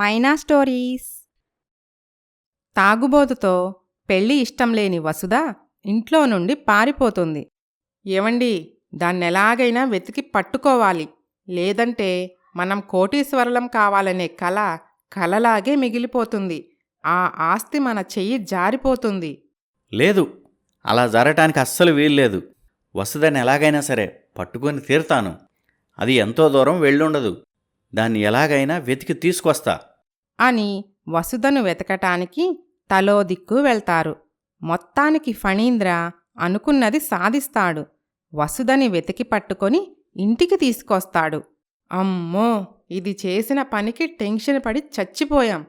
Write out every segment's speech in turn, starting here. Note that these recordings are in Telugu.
మైనా స్టోరీస్. తాగుబోతుతో పెళ్ళి ఇష్టం లేని వసుధ ఇంట్లో నుండి పారిపోతుంది. ఏవండి దాన్నెలాగైనా వెతికి పట్టుకోవాలి. లేదంటే మనం కోటీశ్వరలం కావాలనే కల కలలాగే మిగిలిపోతుంది. ఆ ఆస్తి మన చెయ్యి జారిపోతుంది. లేదు అలా జరగటానికి అస్సలు వీల్లేదు. వసుదని ఎలాగైనా సరే పట్టుకొని తీరుతాను. అది ఎంతో దూరం వెళ్ళుండదు. దాన్ని ఎలాగైనా వెతికి తీసుకొస్తా. అని వసుధను వెతకటానికి తలో దిక్కు వెళ్తారు. మొత్తానికి ఫణీంద్ర అనుకున్నది సాధిస్తాడు. వసుధని వెతికి పట్టుకొని ఇంటికి తీసుకొస్తాడు. అమ్మో! ఇది చేసిన పనికి టెన్షన్ పడి చచ్చిపోయాం.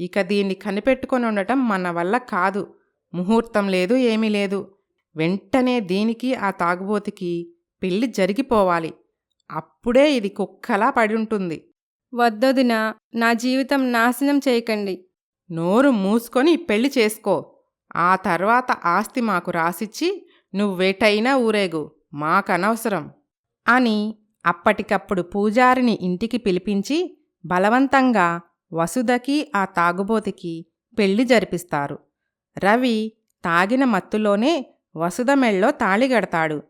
ఇక దీన్ని కనిపెట్టుకొని ఉండటం మన వల్ల కాదు. ముహూర్తం లేదు ఏమీ లేదు. వెంటనే దీనికి ఆ తాగుబోతికి పెళ్ళి జరిగిపోవాలి. అప్పుడే ఇది కుక్కలా పడి ఉంటుంది. వద్దొదిన నా జీవితం నాశనం చేయకండి. నోరు మూసుకొని పెళ్ళి చేసుకో. ఆ తర్వాత ఆస్తి మాకు రాసిచ్చి నువ్వెటైనా ఊరేగు. మాకనవసరం. అని అప్పటికప్పుడు పూజారిని ఇంటికి పిలిపించి బలవంతంగా వసుధకి ఆ తాగుబోతికి పెళ్ళి జరిపిస్తారు. రవి తాగిన మత్తులోనే వసుధ మెళ్ళో తాళిగడతాడు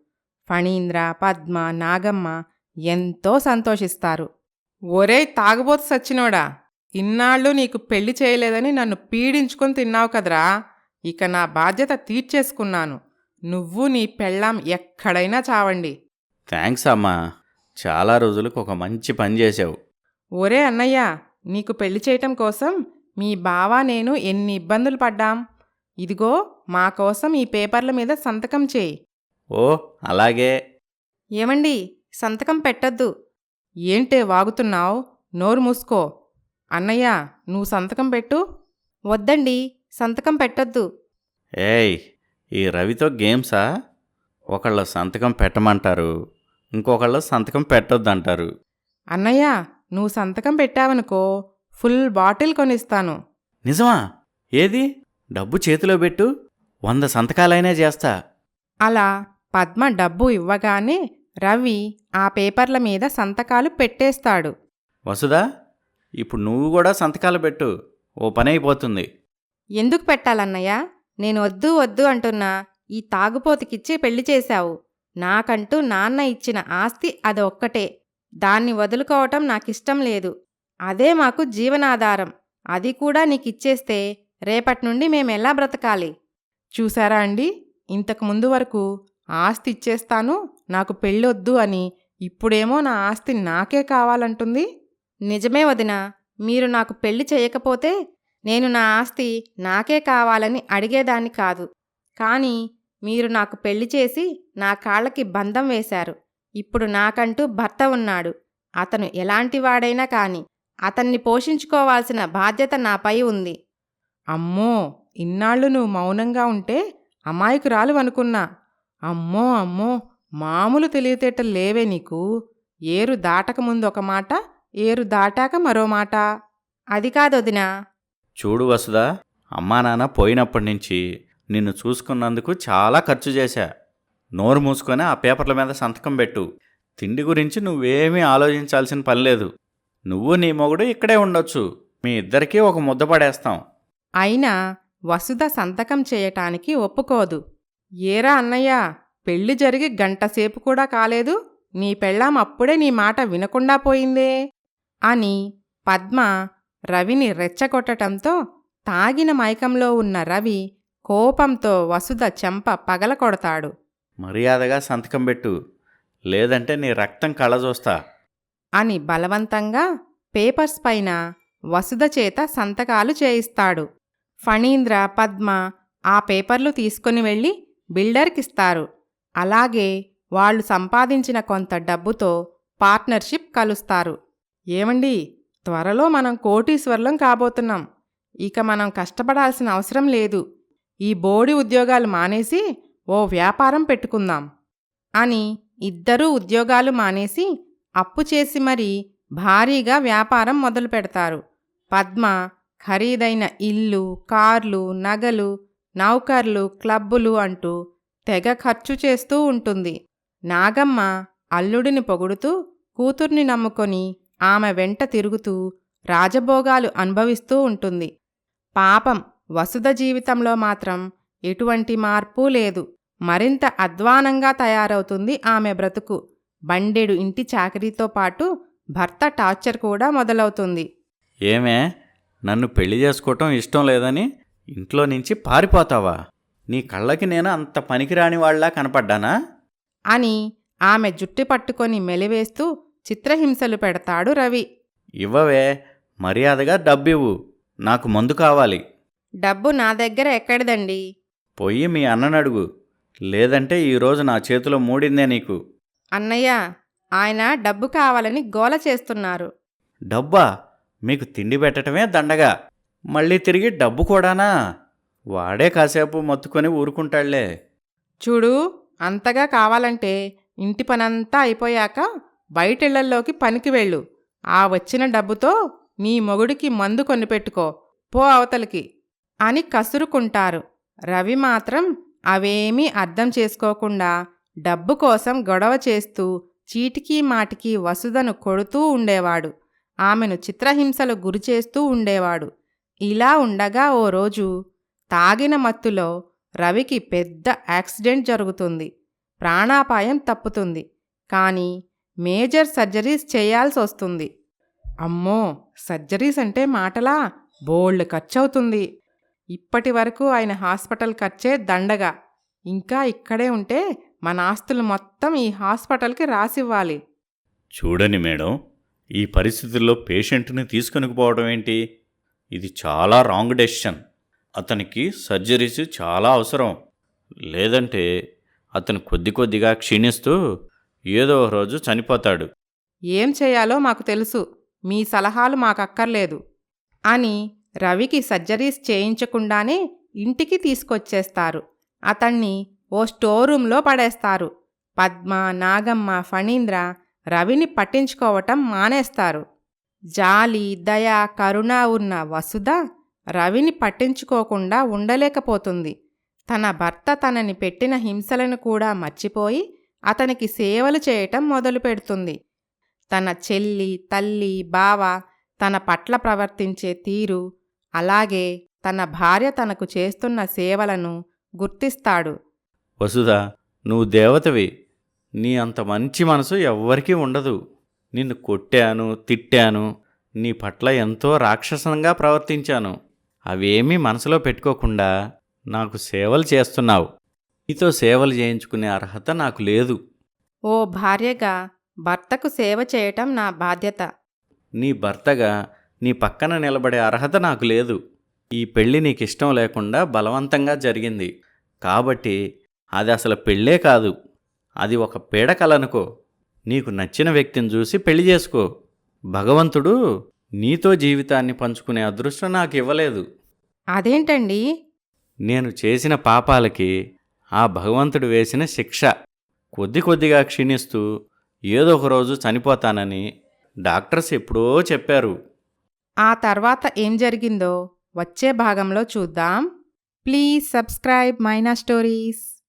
ఫణీంద్ర పద్మ నాగమ్మ ఎంతో సంతోషిస్తారు. ఒరేయ్ తాగుబోతు సచ్చినోడా. ఇన్నాళ్ళు నీకు పెళ్ళి చేయలేదని నన్ను పీడించుకొని తిన్నావు కదరా. ఇక నా బాధ్యత తీర్చేసుకున్నాను. నువ్వు నీ పెళ్ళాం ఎక్కడైనా చావండి. థ్యాంక్స్ అమ్మా. చాలా రోజులకు ఒక మంచి పని చేసావు ఒరే అన్నయ్య నీకు పెళ్ళి చేయటం కోసం మీ బావ నేను ఎన్ని ఇబ్బందులు పడ్డాం. ఇదిగో మా కోసం ఈ పేపర్ల మీద సంతకం చేయి. ఓ అలాగే. ఏమండి సంతకం పెట్టొద్దు. ఏంటే వాగుతున్నావు? నోరు మూసుకో. అన్నయ్య నువ్వు సంతకం పెట్టు. వద్దండి సంతకం పెట్టొద్దు. ఏయ్ ఈ రవితో గేమ్సా? ఒకళ్ళ సంతకం పెట్టమంటారు ఇంకొకళ్ళ సంతకం పెట్టొద్దంటారు. అన్నయ్య నువ్వు సంతకం పెట్టావనుకో ఫుల్ బాటిల్ కొనిస్తాను. నిజమా? ఏది? డబ్బు చేతిలో పెట్టు. వంద సంతకాలైనా చేస్తా. అలా పద్మ డబ్బు ఇవ్వగానే రవి ఆ పేపర్ల మీద సంతకాలు పెట్టేస్తాడు. వసుదా ఇప్పుడు నువ్వు కూడా సంతకాలు పెట్టు. ఓ పని అయిపోతుంది. ఎందుకు పెట్టాలన్నయ్య? నేను వద్దు వద్దు అంటున్నా. ఈ తాగుపోతుకిచ్చి పెళ్ళి చేశావు. నాకంటూ నాన్న ఇచ్చిన ఆస్తి అది ఒక్కటే దాన్ని వదులుకోవటం నాకిష్టం లేదు. అదే మాకు జీవనాధారం. అది కూడా నీకిచ్చేస్తే రేపటి నుండి మేమెలా బ్రతకాలి? చూసారా అండి? ఇంతకు ముందు వరకు ఆస్తి ఇచ్చేస్తాను నాకు పెళ్ళొద్దు అని ఇప్పుడేమో నా ఆస్తి నాకే కావాలంటుంది? నిజమే వదినా మీరు నాకు పెళ్ళి చేయకపోతే నేను నా ఆస్తి నాకే కావాలని అడిగేదాన్ని కాదు. కానీ మీరు నాకు పెళ్ళి చేసి నా కాళ్ళకి బంధం వేశారు. ఇప్పుడు నాకంటూ భర్త ఉన్నాడు. అతను ఎలాంటివాడైనా కాని అతన్ని పోషించుకోవాల్సిన బాధ్యత నాపై ఉంది. అమ్మో! ఇన్నాళ్ళు నువ్వు మౌనంగా ఉంటే అమాయకురాలు అనుకున్నా. అమ్మో! అమ్మో! మామూలు తెలివితేటలు లేవే నీకు. ఏరు దాటక ముందు ఒక మాట ఏరు దాటాక మరో మాట. అది కాదొదినా చూడు వసుదా అమ్మా నాన్న పోయినప్పటి నుంచి నిన్ను చూసుకున్నందుకు చాలా ఖర్చు చేశా. నోరు మూసుకొని ఆ పేపర్ల మీద సంతకం పెట్టు. తిండి గురించి నువ్వేమీ ఆలోచించాల్సిన పని లేదు. నువ్వు నీ మొగుడు ఇక్కడే ఉండొచ్చు. మీ ఇద్దరికీ ఒక ముద్ద పడేస్తాం. అయినా వసుధ సంతకం చేయటానికి ఒప్పుకోదు. ఏరా అన్నయ్య పెళ్ళి జరిగి గంటసేపు కూడా కాలేదు. నీ పెళ్ళాం అప్పుడే నీ మాట వినకుండా పోయిందే. అని పద్మ రవిని రెచ్చగొట్టటంతో తాగిన మైకంలో ఉన్న రవి కోపంతో వసుధ చెంప పగలకొడతాడు మర్యాదగా సంతకం పెట్టు. లేదంటే నీ రక్తం కళ్ళ చూస్తా అని బలవంతంగా పేపర్స్ పైన వసుధ చేత సంతకాలు చేయిస్తాడు. ఫణీంద్ర పద్మ ఆ పేపర్లు తీసుకుని వెళ్ళి బిల్డర్కిస్తారు. అలాగే వాళ్ళు సంపాదించిన కొంత డబ్బుతో పార్ట్నర్షిప్ కలుస్తారు. ఏమండి? త్వరలో మనం కోటీశ్వర్లం కాబోతున్నాం. ఇక మనం కష్టపడాల్సిన అవసరం లేదు. ఈ బోడి ఉద్యోగాలు మానేసి ఓ వ్యాపారం పెట్టుకుందాం. అని ఇద్దరూ ఉద్యోగాలు మానేసి అప్పు చేసి మరీ భారీగా వ్యాపారం మొదలు పెడతారు. పద్మ ఖరీదైన ఇల్లు కార్లు నగలు నౌకర్లు క్లబ్బులు అంటూ తెగ ఖర్చు చేస్తూ ఉంటుంది. నాగమ్మ అల్లుడిని పొగుడుతూ కూతుర్ని నమ్ముకొని ఆమె వెంట తిరుగుతూ రాజభోగాలు అనుభవిస్తూ ఉంటుంది. పాపం వసుధ జీవితంలో మాత్రం ఎటువంటి మార్పు లేదు. మరింత అధ్వానంగా తయారవుతుంది ఆమె బ్రతుకు. బండెడు ఇంటి చాకరీతో పాటు భర్త టార్చర్ కూడా మొదలవుతుంది. ఏమే? నన్ను పెళ్ళి చేసుకోవటం ఇష్టం లేదని ఇంట్లో నుంచి పారిపోతావా? నీ కళ్ళకి నేను అంత పనికిరాని వాళ్ళలా కనపడ్డానా? అని ఆమె జుట్టు పట్టుకొని మెలివేస్తూ చిత్రహింసలు పెడతాడు రవి. ఇవ్వవే మర్యాదగా డబ్బివ్వు. నాకు మందు కావాలి. డబ్బు నా దగ్గర ఎక్కడిదండి? పొయ్యి మీ అన్ననడుగు. లేదంటే ఈరోజు నా చేతిలో మూడిందే నీకు. అన్నయ్య ఆయన డబ్బు కావాలని గోల చేస్తున్నారు. డబ్బా? మీకు తిండి పెట్టడమే దండగా. మళ్ళీ తిరిగి డబ్బు కూడానా? వాడే కాసేపు మొత్తుకొని ఊరుకుంటాళ్ళే. చూడు అంతగా కావాలంటే ఇంటి పనంతా అయిపోయాక బయటిళ్ళల్లోకి పనికి వెళ్ళు. ఆ వచ్చిన డబ్బుతో నీ మొగుడికి మందు కొనిపెట్టుకో పో అవతలికి అని కసురుకుంటారు. రవి మాత్రం అవేమీ అర్థం చేసుకోకుండా డబ్బు కోసం గొడవ చేస్తూ చీటికీ మాటికి వసుధను కొడుతూ ఉండేవాడు. ఆమెను చిత్రహింసలు గురిచేస్తూ ఉండేవాడు. ఇలా ఉండగా ఓ రోజు తాగిన మత్తులో రవికి పెద్ద యాక్సిడెంట్ జరుగుతుంది. ప్రాణాపాయం తప్పుతుంది. కానీ మేజర్ సర్జరీస్ చేయాల్సి వస్తుంది. అమ్మో! సర్జరీస్ అంటే మాటలా? బోల్డ్ ఖర్చవుతుంది. ఇప్పటి వరకు ఆయన హాస్పిటల్ ఖర్చే దండగా. ఇంకా ఇక్కడే ఉంటే మన ఆస్తులు మొత్తం ఈ హాస్పిటల్కి రాసివ్వాలి. చూడని మేడం ఈ పరిస్థితుల్లో పేషెంట్ని తీసుకునిపోవడం ఏంటి? ఇది చాలా రాంగ్ డెసిషన్. అతనికి సర్జరీస్ చాలా అవసరం. లేదంటే అతను కొద్ది కొద్దిగా క్షీణిస్తూ ఏదో ఒక రోజు చనిపోతాడు. ఏం చేయాలో మాకు తెలుసు. మీ సలహాలు మాకక్కర్లేదు. అని రవికి సర్జరీస్ చేయించకుండానే ఇంటికి తీసుకొచ్చేస్తారు. అతన్ని ఓ స్టోర్ రూంలో పడేస్తారు. పద్మ నాగమ్మ ఫణీంద్ర రవిని పట్టించుకోవటం మానేస్తారు. జాలి దయ కరుణ ఉన్న వసుధ రవిని పట్టించుకోకుండా ఉండలేకపోతుంది. తన భర్త తనని పెట్టిన హింసలను కూడా మర్చిపోయి అతనికి సేవలు చేయటం మొదలు పెడుతుంది తన చెల్లి తల్లి బావ తన పట్ల ప్రవర్తించే తీరు అలాగే తన భార్య తనకు చేస్తున్న సేవలను గుర్తిస్తాడు. వసుధ నువ్వు దేవతవి. నీ అంత మంచి మనసు ఎవ్వరికీ ఉండదు. నిన్ను కొట్టాను తిట్టాను. నీ పట్ల ఎంతో రాక్షసంగా ప్రవర్తించాను. అవేమీ మనసులో పెట్టుకోకుండా నాకు సేవలు చేస్తున్నావు. నీతో సేవలు చేయించుకునే అర్హత నాకు లేదు. ఓ భార్యగా భర్తకు సేవ చేయటం నా బాధ్యత. నీ భర్తగా నీ పక్కన నిలబడే అర్హత నాకు లేదు. ఈ పెళ్ళి నీకు ఇష్టం లేకుండా బలవంతంగా జరిగింది. కాబట్టి అది అసలు పెళ్ళే కాదు. అది ఒక పీడకలనుకో. నీకు నచ్చిన వ్యక్తిని చూసి పెళ్ళి చేసుకో. భగవంతుడు నీతో జీవితాన్ని పంచుకునే అదృష్టం నాకు ఇవ్వలేదు అదేంటండి? నేను చేసిన పాపాలకి ఆ భగవంతుడు వేసిన శిక్ష. కొద్ది కొద్దిగా క్షీణిస్తూ ఏదో ఒక రోజు చనిపోతానని డాక్టర్స్ ఎప్పుడో చెప్పారు. ఆ తర్వాత ఏం జరిగిందో వచ్చే భాగంలో చూద్దాం. Please subscribe Maina stories.